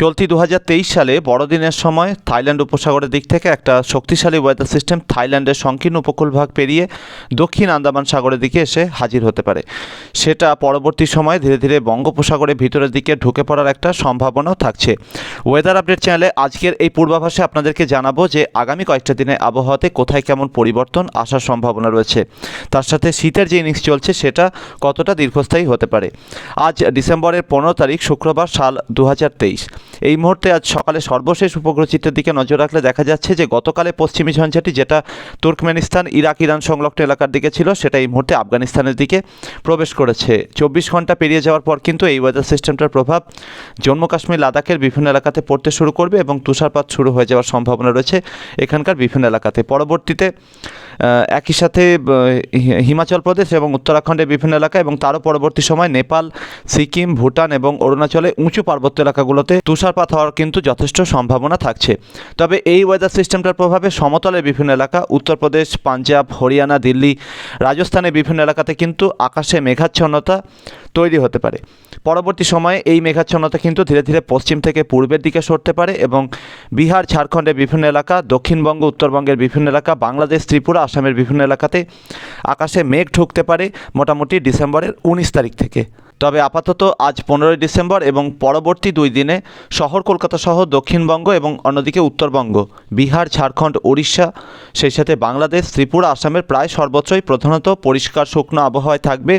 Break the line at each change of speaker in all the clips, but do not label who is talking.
চলতি দু হাজার তেইশ সালে বড়দিনের সময় থাইল্যান্ড উপসাগরের দিক থেকে একটা শক্তিশালী ওয়েদার সিস্টেম থাইল্যান্ডের সংকীর্ণ উপকূলভাগ পেরিয়ে দক্ষিণ আন্দামান সাগরের দিকে এসে হাজির হতে পারে। সেটা পরবর্তী সময়ে ধীরে ধীরে বঙ্গোপসাগরের ভিতরের দিকে ঢুকে পড়ার একটা সম্ভাবনাও থাকছে। ওয়েদার আপডেট চ্যানেলে আজকের এই পূর্বাভাসে আপনাদেরকে জানাব যে আগামী কয়েকটা দিনে আবহাওয়াতে কোথায় কেমন পরিবর্তন আসার সম্ভাবনা রয়েছে। তার সাথে শীতের যে ইনিংস চলছে সেটা কতটা দীর্ঘস্থায়ী হতে পারে। আজ ডিসেম্বরের পনেরো তারিখ, শুক্রবার, সাল দু হাজার তেইশ। এই মুহূর্তে আজ সকালে সর্বশেষ উপগ্রহ চিত্রের দিকে নজর রাখলে দেখা যাচ্ছে যে গতকালে পশ্চিমী ঝঞ্ঝাটি যেটা তুর্কমেনিস্তান, ইরাক, ইরান সংলগ্ন এলাকার দিকে ছিল, সেটা এই মুহূর্তে আফগানিস্তানের দিকে প্রবেশ করেছে। চব্বিশ ঘণ্টা পেরিয়ে যাওয়ার পর কিন্তু এই ওয়েদার সিস্টেমটার প্রভাব জম্মু কাশ্মীর, লাদাখের বিভিন্ন এলাকাতে পড়তে শুরু করবে এবং তুষারপাত শুরু হয়ে যাওয়ার সম্ভাবনা রয়েছে এখানকার বিভিন্ন এলাকাতে। পরবর্তীতে একই সাথে হিমাচল প্রদেশ এবং উত্তরাখণ্ডের বিভিন্ন এলাকা এবং তারও পরবর্তী সময় নেপাল, সিকিম, ভুটান এবং অরুণাচলে উঁচু পার্বত্য এলাকাগুলোতে তুষারপাত হওয়ার কিন্তু যথেষ্ট সম্ভাবনা থাকছে। তবে এই ওয়েদার সিস্টেমটার প্রভাবে সমতলের বিভিন্ন এলাকা, উত্তরপ্রদেশ, পাঞ্জাব, হরিয়ানা, দিল্লি, রাজস্থানের বিভিন্ন এলাকাতে কিন্তু আকাশে মেঘাচ্ছন্নতা তৈরি হতে পারে। পরবর্তী সময়ে এই মেঘাচ্ছন্নতা কিন্তু ধীরে ধীরে পশ্চিম থেকে পূর্বের দিকে সরতে পারে এবং বিহার, ঝাড়খণ্ডের বিভিন্ন এলাকা, দক্ষিণবঙ্গ, উত্তরবঙ্গের বিভিন্ন এলাকা, বাংলাদেশ, ত্রিপুরা, আসামের বিভিন্ন এলাকাতে আকাশে মেঘ ঢুকতে পারে মোটামুটি ডিসেম্বরের উনিশ তারিখ থেকে। তবে আপাতত আজ পনেরোই ডিসেম্বর এবং পরবর্তী দুই দিনে শহর কলকাতা সহ দক্ষিণবঙ্গ এবং অন্যদিকে উত্তরবঙ্গ, বিহার, ঝাড়খণ্ড উড়িষ্যা সেই সাথে বাংলাদেশ, ত্রিপুরা, আসামের প্রায় সর্বত্রই প্রধানত পরিষ্কার শুকনো আবহাওয়ায় থাকবে।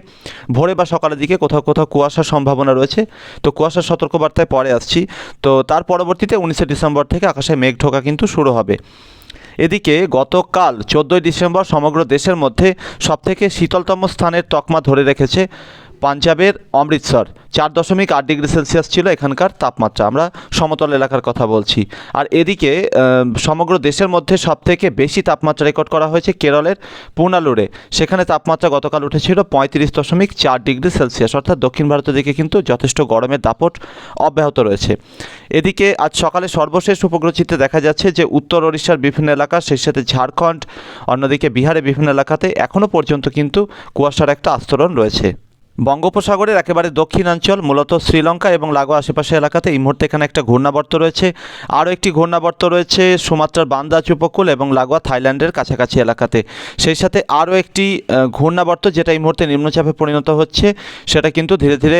ভোরে বা সকালের দিকে কোথাও কোথাও কুয়াশার সম্ভাবনা রয়েছে। তো কুয়াশার সতর্কবার্তায় পরে আসছি। তো তার পরবর্তীতে উনিশে ডিসেম্বর থেকে আকাশে মেঘ ঢোকা কিন্তু শুরু হবে। এদিকে গতকাল চোদ্দোই ডিসেম্বর সমগ্র দেশের মধ্যে সবথেকে শীতলতম স্থানের তকমা ধরে রেখেছে পাঞ্জাবের অমৃতসর। চার দশমিক আট ডিগ্রি সেলসিয়াস ছিল এখানকার তাপমাত্রা। আমরা সমতল এলাকার কথা বলছি। আর এদিকে সমগ্র দেশের মধ্যে সবথেকে বেশি তাপমাত্রা রেকর্ড করা হয়েছে কেরলের পুনালুরে। সেখানে তাপমাত্রা গতকাল উঠেছিল পঁয়ত্রিশ দশমিক চার ডিগ্রি সেলসিয়াস। অর্থাৎ দক্ষিণ ভারতের দিকে কিন্তু যথেষ্ট গরমের দাপট অব্যাহত রয়েছে। এদিকে, আজ সকালে সর্বশেষ উপগ্রহ চিত্রে দেখা যাচ্ছে যে উত্তর ওড়িশার বিভিন্ন এলাকা সেই সাথে ঝাড়খণ্ড, অন্যদিকে বিহারের বিভিন্ন এলাকাতে এখনও পর্যন্ত কিন্তু কুয়াশার একটা আস্তরণ রয়েছে। বঙ্গোপসাগরের একেবারে দক্ষিণাঞ্চল, মূলত শ্রীলঙ্কা এবং লাগোয়া আশেপাশে এলাকাতে এই মুহূর্তে এখানে একটা ঘূর্ণাবর্ত রয়েছে। আরও একটি ঘূর্ণাবর্ত রয়েছে সুমাত্রার বান্দাজ উপকূল এবং লাগোয়া থাইল্যান্ডের কাছাকাছি এলাকাতে। সেই সাথে আরও একটি ঘূর্ণাবর্ত যেটা এই মুহূর্তে নিম্নচাপে পরিণত হচ্ছে, সেটা কিন্তু ধীরে ধীরে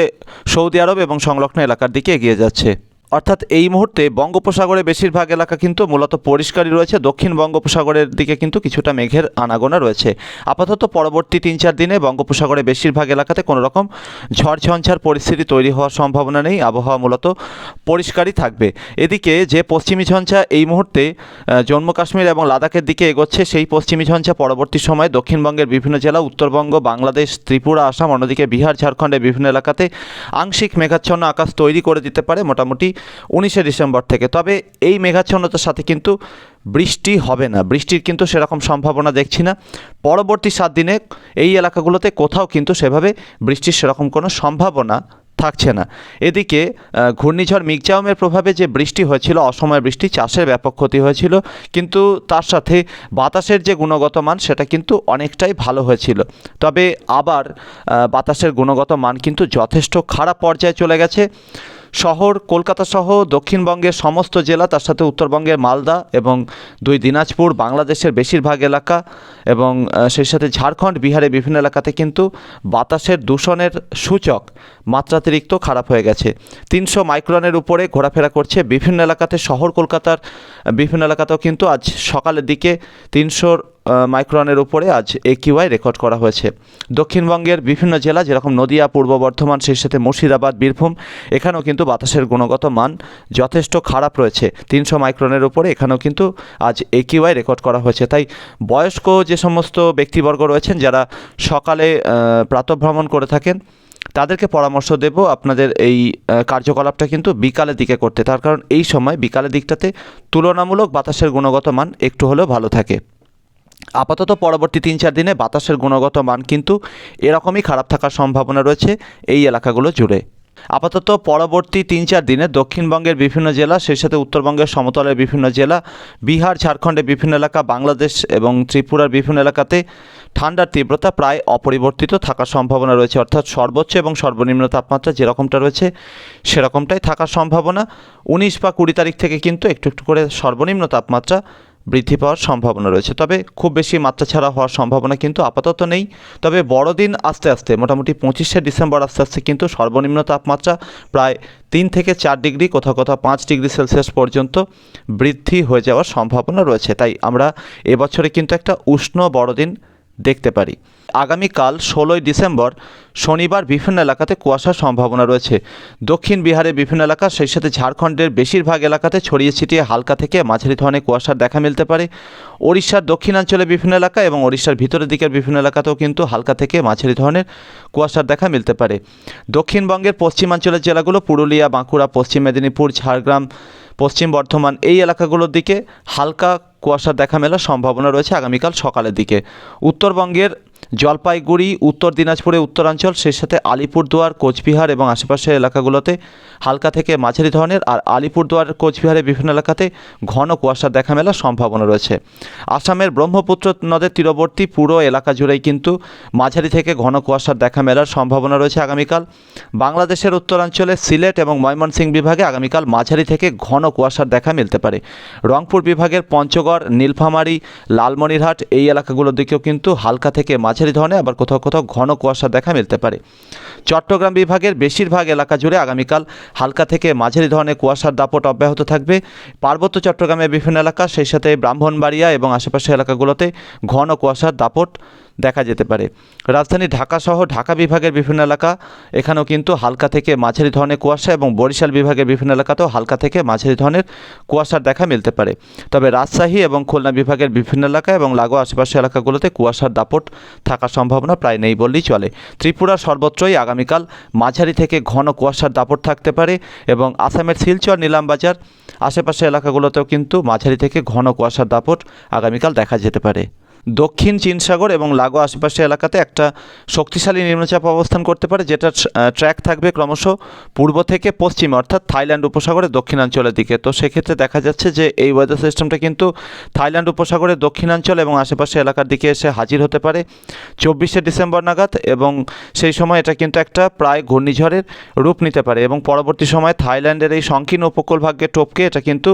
সৌদি আরব এবং সংলগ্ন এলাকার দিকে এগিয়ে যাচ্ছে। অর্থাৎ এই মুহূর্তে বঙ্গোপসাগরে বেশিরভাগ এলাকা কিন্তু মূলত পরিষ্কারই রয়েছে। দক্ষিণ বঙ্গোপসাগরের দিকে কিন্তু কিছুটা মেঘের আনাগোনা রয়েছে। আপাতত পরবর্তী তিন চার দিনে বঙ্গোপসাগরে বেশিরভাগ এলাকাতে কোনো রকম ঝড় ঝঞ্ঝার পরিস্থিতি তৈরি হওয়ার সম্ভাবনা নেই। আবহাওয়া মূলত পরিষ্কারই থাকবে। এদিকে যে পশ্চিমী ঝঞ্ঝা এই মুহূর্তে জম্মু কাশ্মীর এবং লাদাখের দিকে এগোচ্ছে, সেই পশ্চিমী ঝঞ্ঝা পরবর্তী সময়ে দক্ষিণবঙ্গের বিভিন্ন জেলা, উত্তরবঙ্গ, বাংলাদেশ, ত্রিপুরা, আসাম, অন্যদিকে বিহার, ঝাড়খণ্ডের বিভিন্ন এলাকাতে আংশিক মেঘাচ্ছন্ন আকাশ তৈরি করে দিতে পারে। মোটামুটি উনিশে ডিসেম্বর থেকে। তবে এই মেঘাচ্ছন্নতার সাথে কিন্তু বৃষ্টি হবে না। বৃষ্টির কিন্তু সেরকম সম্ভাবনা দেখছি না। পরবর্তী সাত দিনে এই এলাকাগুলোতে কোথাও কিন্তু সেভাবে বৃষ্টির সেরকম কোনো সম্ভাবনা থাকছে না। এদিকে ঘূর্ণিঝড় মিগজাউমের প্রভাবে যে বৃষ্টি হয়েছিল, অসময় বৃষ্টি চাষের ব্যাপক ক্ষতি হয়েছিল, কিন্তু তার সাথে বাতাসের যে গুণগত মান, সেটা কিন্তু অনেকটাই ভালো হয়েছিল। তবে আবার বাতাসের গুণগত মান কিন্তু যথেষ্ট খারাপ পর্যায়ে চলে গেছে। শহর, কলকাতা সহ দক্ষিণবঙ্গের সমস্ত জেলা, তার সাথে উত্তরবঙ্গের মালদা এবং দুই দিনাজপুর, বাংলাদেশের বেশিরভাগ এলাকা এবং সেই সাথে ঝাড়খণ্ড, বিহারের বিভিন্ন এলাকাতে কিন্তু বাতাসের দূষণের সূচক মাত্রাতিরিক্ত খারাপ হয়ে গেছে। তিনশো মাইক্রনের উপরে ঘোরাফেরা করছে বিভিন্ন এলাকাতে। শহর, কলকাতার বিভিন্ন এলাকাতেও কিন্তু আজ সকালের দিকে তিনশোর মাইক্রনের উপরে আজ একিউআই রেকর্ড করা হয়েছে। দক্ষিণবঙ্গের বিভিন্ন জেলা, যেরকম নদিয়া, পূর্ব বর্ধমান, সেই সাথে মুর্শিদাবাদ, বীরভূম, এখানেও কিন্তু বাতাসের গুণগত মান যথেষ্ট খারাপ রয়েছে। তিনশো মাইক্রনের উপরে এখানেও কিন্তু আজ একিউআই রেকর্ড করা হয়েছে। তাই বয়স্ক যে সমস্ত ব্যক্তিবর্গ রয়েছেন, যারা সকালে প্রাতঃভ্রমণ করে থাকেন, তাদেরকে পরামর্শ দেব আপনাদের এই কার্যকলাপটা কিন্তু বিকালের দিকে করতে। তার কারণ এই সময় বিকালের দিকটাতে তুলনামূলক বাতাসের গুণগত মান একটু হলেও ভালো থাকে। আপাতত পরবর্তী তিন চার দিনে বাতাসের গুণগত মান কিন্তু এরকমই খারাপ থাকার সম্ভাবনা রয়েছে এই এলাকাগুলো জুড়ে। আপাতত পরবর্তী তিন চার দিনে দক্ষিণবঙ্গের বিভিন্ন জেলা, সেই সাথে উত্তরবঙ্গের সমতলের বিভিন্ন জেলা, বিহার, ঝাড়খণ্ডের বিভিন্ন এলাকা, বাংলাদেশ এবং ত্রিপুরার বিভিন্ন এলাকাতে ঠান্ডার তীব্রতা প্রায় অপরিবর্তিত থাকার সম্ভাবনা রয়েছে। অর্থাৎ সর্বোচ্চ এবং সর্বনিম্ন তাপমাত্রা যেরকমটা রয়েছে সেরকমটাই থাকার সম্ভাবনা। উনিশ বা কুড়ি তারিখ থেকে কিন্তু একটু একটু করে সর্বনিম্ন তাপমাত্রা বৃদ্ধি পাওয়ার সম্ভাবনা রয়েছে। তবে খুব বেশি মাত্রা ছাড়া হওয়ার সম্ভাবনা কিন্তু আপাতত নেই। তবে বড়দিন আস্তে আস্তে, মোটামুটি পঁচিশে ডিসেম্বর আস্তে আস্তে কিন্তু সর্বনিম্ন তাপমাত্রা প্রায় তিন থেকে চার ডিগ্রি, কোথাও কোথাও পাঁচ ডিগ্রি সেলসিয়াস পর্যন্ত বৃদ্ধি হয়ে যাওয়ার সম্ভাবনা রয়েছে। তাই আমরা এবছরে কিন্তু একটা উষ্ণ বড়দিন দেখতে পারি। আগামীকাল ষোলোই ডিসেম্বর শনিবার বিভিন্ন এলাকাতে কুয়াশার সম্ভাবনা রয়েছে। দক্ষিণ বিহারের বিভিন্ন এলাকা, সেই সাথে ঝাড়খণ্ডের বেশিরভাগ এলাকাতে ছড়িয়ে ছিটিয়ে হালকা থেকে মাঝারি ধরনের কুয়াশার দেখা মিলতে পারে। ওড়িশার দক্ষিণাঞ্চলে বিভিন্ন এলাকা এবং ওড়িশার ভিতরের দিকের বিভিন্ন এলাকাতেও কিন্তু হালকা থেকে মাঝারি ধরনের কুয়াশার দেখা মিলতে পারে। দক্ষিণবঙ্গের পশ্চিমাঞ্চলের জেলাগুলো পুরুলিয়া, বাঁকুড়া, পশ্চিম মেদিনীপুর, ঝাড়গ্রাম, পশ্চিম বর্ধমান এই এলাকাগুলোর দিকে হালকা কুয়াশার দেখা মেলার সম্ভাবনা রয়েছে আগামীকাল সকালের দিকে। উত্তরবঙ্গের জলপাইগুড়ি, উত্তর দিনাজপুরের উত্তরাঞ্চল, সেই সাথে আলিপুরদুয়ার, কোচবিহার এবং আশেপাশের এলাকাগুলোতে হালকা থেকে মাঝারি ধরনের আর আলিপুরদুয়ার, কোচবিহারের বিভিন্ন এলাকাতে ঘন কুয়াশার দেখা মেলার সম্ভাবনা রয়েছে। আসামের ব্রহ্মপুত্র নদের তীরবর্তী পুরো এলাকা জুড়েই কিন্তু মাঝারি থেকে ঘন কুয়াশার দেখা মেলার সম্ভাবনা রয়েছে আগামীকাল। বাংলাদেশের উত্তরাঞ্চলে সিলেট এবং ময়মনসিংহ বিভাগে আগামীকাল মাঝারি থেকে ঘন কুয়াশার দেখা মিলতে পারে। রংপুর বিভাগের পঞ্চগড়, নীলফামারী, লালমনিরহাট এই এলাকাগুলোর দিকেও কিন্তু হালকা থেকে মাঝারি ধরনের, আবার কোথাও কোথাও ঘন কুয়াশা দেখা মিলতে পারে। চট্টগ্রাম বিভাগের বেশিরভাগ এলাকা জুড়ে আগামীকাল হালকা থেকে মাঝারি ধরনের কুয়াশার দাপট অব্যাহত থাকবে। পার্বত্য চট্টগ্রামের বিভিন্ন এলাকা, সেই সাথে ব্রাহ্মণবাড়িয়া এবং আশেপাশের এলাকাগুলোতে ঘন কুয়াশার দাপট দেখা যেতে পারে। রাজধানী ঢাকা সহ ঢাকা বিভাগের বিভিন্ন এলাকা, এখানেও কিন্তু হালকা থেকে মাঝারি ধরনের কুয়াশা এবং বরিশাল বিভাগের বিভিন্ন এলাকাতেও হালকা থেকে মাঝারি ধরনের কুয়াশার দেখা মিলতে পারে। তবে রাজশাহী এবং খুলনা বিভাগের বিভিন্ন এলাকা এবং লাগোয়া আশেপাশের এলাকাগুলোতে কুয়াশার দাপট থাকার সম্ভাবনা প্রায় নেই বললেই চলে। ত্রিপুরার সর্বত্রই আগামীকাল মাঝারি থেকে ঘন কুয়াশার দাপট থাকতে পারে এবং আসামের শিলচর, নিলামবাজার আশেপাশের এলাকাগুলোতেও কিন্তু মাঝারি থেকে ঘন কুয়াশার দাপট আগামীকাল দেখা যেতে পারে। দক্ষিণ চীন সাগর এবং লাগোয়া আশেপাশের এলাকাতে একটা শক্তিশালী নিম্নচাপ অবস্থান করতে পারে যেটা ট্র্যাক থাকবে ক্রমশ পূর্ব থেকে পশ্চিম, অর্থাৎ থাইল্যান্ড উপসাগরের দক্ষিণাঞ্চলের দিকে। তো সেক্ষেত্রে দেখা যাচ্ছে যে এই ওয়েদার সিস্টেমটা কিন্তু থাইল্যান্ড উপসাগরের দক্ষিণাঞ্চল এবং আশেপাশের এলাকার দিকে এসে হাজির হতে পারে। চব্বিশে ডিসেম্বর নাগাদ এবং সেই সময় এটা কিন্তু একটা প্রায় ঘূর্ণিঝড়ের রূপ নিতে পারে এবং পরবর্তী সময়ে থাইল্যান্ডের এই সংকীর্ণ উপকূল ভাগ্যে টপকে এটা কিন্তু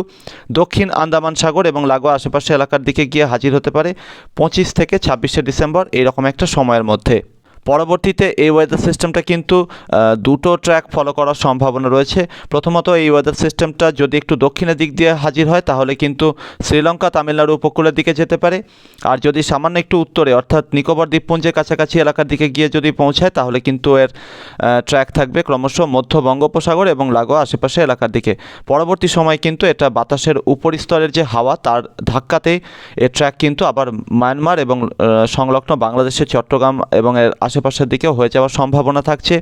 দক্ষিণ আন্দামান সাগর এবং লাগোয়া আশেপাশে এলাকার দিকে গিয়ে হাজির হতে পারে। পঁচিশ থেকে ছাব্বিশে ডিসেম্বর এরকম একটা সময়ের মধ্যে। পরবর্তীতে এই ওয়েদার সিস্টেমটা কিন্তু দুটো ট্র্যাক ফলো করার সম্ভাবনা রয়েছে। প্রথমত এই ওয়েদার সিস্টেমটা যদি একটু দক্ষিণের দিক দিয়ে হাজির হয়, তাহলে কিন্তু শ্রীলঙ্কা, তামিলনাড়ু উপকূলের দিকে যেতে পারে। আর যদি সামান্য একটু উত্তরে, অর্থাৎ নিকোবর দ্বীপপুঞ্জের কাছাকাছি এলাকার দিকে গিয়ে যদি পৌঁছায়, তাহলে কিন্তু এর ট্র্যাক থাকবে ক্রমশ মধ্য বঙ্গোপসাগর এবং লাগোয়া আশেপাশে এলাকার দিকে। পরবর্তী সময় কিন্তু এটা বাতাসের উপরিস্তরের যে হাওয়া, তার ধাক্কাতে এর ট্র্যাক কিন্তু আবার মায়ানমার এবং সংলগ্ন বাংলাদেশের চট্টগ্রাম এবং এর আশেপাশের দিকেও হয়ে যাওয়ার সম্ভাবনা থাকছে।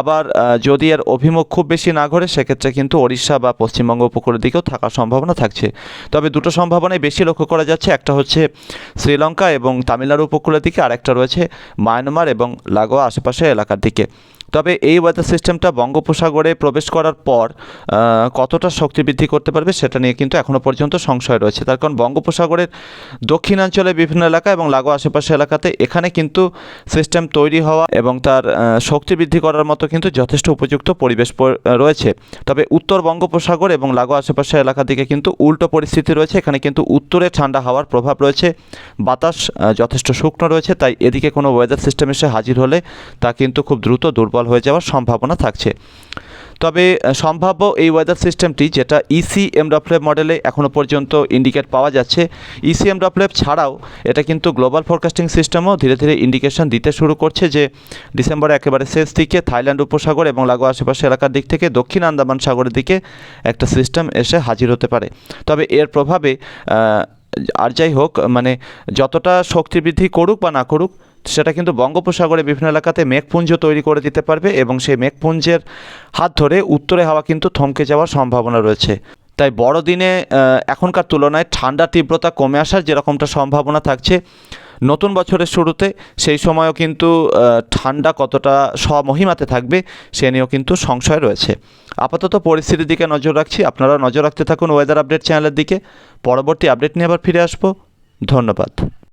আবার যদি এর অভিমুখ খুব বেশি না ঘোরে সেক্ষেত্রে কিন্তু ওড়িশা বা পশ্চিমবঙ্গ উপকূলের দিকেও থাকার সম্ভাবনা থাকছে। তবে দুটো সম্ভাবনাই বেশি লক্ষ্য করা যাচ্ছে। একটা হচ্ছে শ্রীলঙ্কা এবং তামিলনাড়ু উপকূলের দিকে আর একটা রয়েছে মায়ানমার এবং লাগোয়া আশেপাশের এলাকার দিকে। তবে এই ওয়েদার সিস্টেমটা বঙ্গোপসাগরে প্রবেশ করার পর কতটা শক্তি বৃদ্ধি করতে পারবে সেটা নিয়ে কিন্তু এখনও পর্যন্ত সংশয় রয়েছে। তার কারণ বঙ্গোপসাগরের দক্ষিণাঞ্চলে বিভিন্ন এলাকা এবং লাগোয়া আশেপাশে এলাকাতে এখানে কিন্তু সিস্টেম তৈরি হওয়া এবং তার শক্তি বৃদ্ধি করার মতো কিন্তু যথেষ্ট উপযুক্ত পরিবেশ রয়েছে। তবে উত্তর বঙ্গোপসাগর এবং লাগোয়া আশেপাশের এলাকার দিকে কিন্তু উল্টো পরিস্থিতি রয়েছে। এখানে কিন্তু উত্তরে ঠান্ডা হাওয়ার প্রভাব রয়েছে, বাতাস যথেষ্ট শুকনো রয়েছে, তাই এদিকে কোনো ওয়েদার সিস্টেম এসে হাজির হলে তা কিন্তু খুব দ্রুত দুর্বল হয়ে যাওয়ার সম্ভাবনা থাকছে। তবে সম্ভাব্য এই ওয়েদার সিস্টেমটি যেটা E ইসি এমডপ্লেভ মডেলে এখনও পর্যন্ত ইন্ডিকেট পাওয়া যাচ্ছে E ইসি এমডপ্লেভ ছাড়াও এটা কিন্তু গ্লোবাল ফোরকাস্টিং সিস্টেমও ধীরে ধীরে ইন্ডিকেশন দিতে শুরু করছে যে ডিসেম্বরে একেবারে শেষ দিকে থাইল্যান্ড উপসাগর এবং লাগোয়া আশেপাশে এলাকার দিক থেকে দক্ষিণ আন্দামান সাগরের দিকে একটা সিস্টেম এসে হাজির হতে পারে। তবে এর প্রভাবে আর যাই হোক মানে যতটা শক্তি বৃদ্ধি করুক বা না করুক সেটা কিন্তু বঙ্গোপসাগরে বিভিন্ন এলাকাতে মেঘপুঞ্জ তৈরি করে দিতে পারবে এবং সেই মেঘপুঞ্জের হাত ধরে উত্তরে হাওয়া কিন্তু থমকে যাওয়ার সম্ভাবনা রয়েছে। তাই বড়দিনে এখনকার তুলনায় ঠান্ডার তীব্রতা কমে আসার যেরকমটা সম্ভাবনা থাকছে, নতুন বছরের শুরুতে সেই সময়ও কিন্তু ঠান্ডা কতটা স্বমহিমাতে থাকবে সে নিয়েও কিন্তু সংশয় রয়েছে। আপাতত পরিস্থিতির দিকে নজর রাখছি, আপনারা নজর রাখতে থাকুন ওয়েদার আপডেট চ্যানেলের দিকে। পরবর্তী আপডেট নিয়ে আবার ফিরে আসব। ধন্যবাদ।